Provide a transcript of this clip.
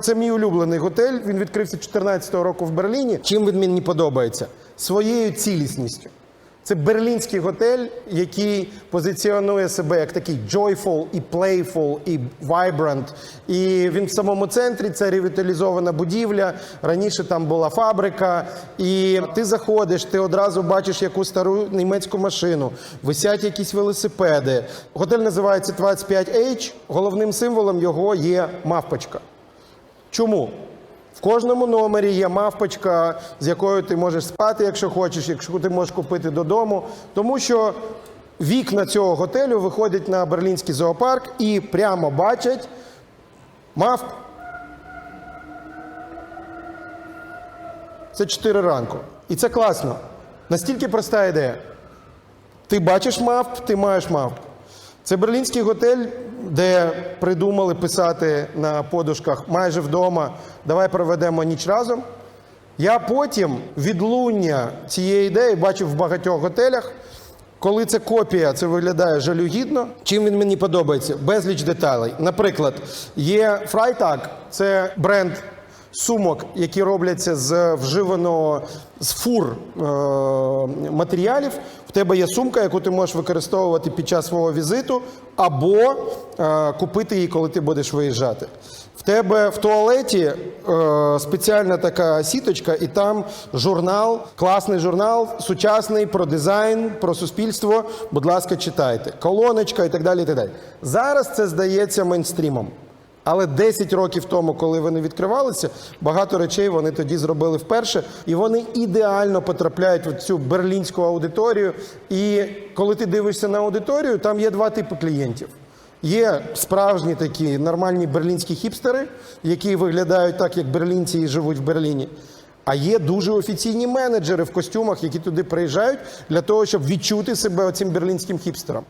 Це мій улюблений готель. Він відкрився 2014 року в Берліні. Чим він мені подобається? Своєю цілісністю. Це берлінський готель, який позиціонує себе як такий joyful, і playful, і vibrant. І він в самому центрі це ревіталізована будівля. Раніше там була фабрика. І ти заходиш, ти одразу бачиш яку стару німецьку машину, висять якісь велосипеди. Готель називається 25H. Головним символом його є мавпочка. Чому? В кожному номері є мавпочка, з якою ти можеш спати, якщо хочеш, якщо ти можеш купити додому. Тому що вікна цього готелю виходять на берлінський зоопарк і прямо бачать мавп. Це 4 ранку. І це класно. Настільки проста ідея. Ти бачиш мавп, ти маєш мавп. Це берлінський готель, де придумали писати на подушках майже вдома. Давай проведемо ніч разом. Я потім відлуння цієї ідеї бачив в багатьох готелях. Коли це копія, це виглядає жалюгідно. Чим він мені подобається? Безліч деталей. Наприклад, є Freitag, це бренд сумок, які робляться з вживаного з фур е, матеріалів. В тебе є сумка, яку ти можеш використовувати під час свого візиту, або е, купити її, коли ти будеш виїжджати. В тебе в туалеті е, спеціальна така сіточка, і там журнал, класний журнал, сучасний про дизайн, про суспільство. Будь ласка, читайте. Колоночка і так далі. І так далі. Зараз це здається мейнстрімом. Але 10 років тому, коли вони відкривалися, багато речей вони тоді зробили вперше, і вони ідеально потрапляють в цю берлінську аудиторію. І коли ти дивишся на аудиторію, там є два типи клієнтів. Є справжні такі нормальні берлінські хіпстери, які виглядають так, як берлінці і живуть в Берліні. А є дуже офіційні менеджери в костюмах, які туди приїжджають для того, щоб відчути себе цим берлінським хіпстером.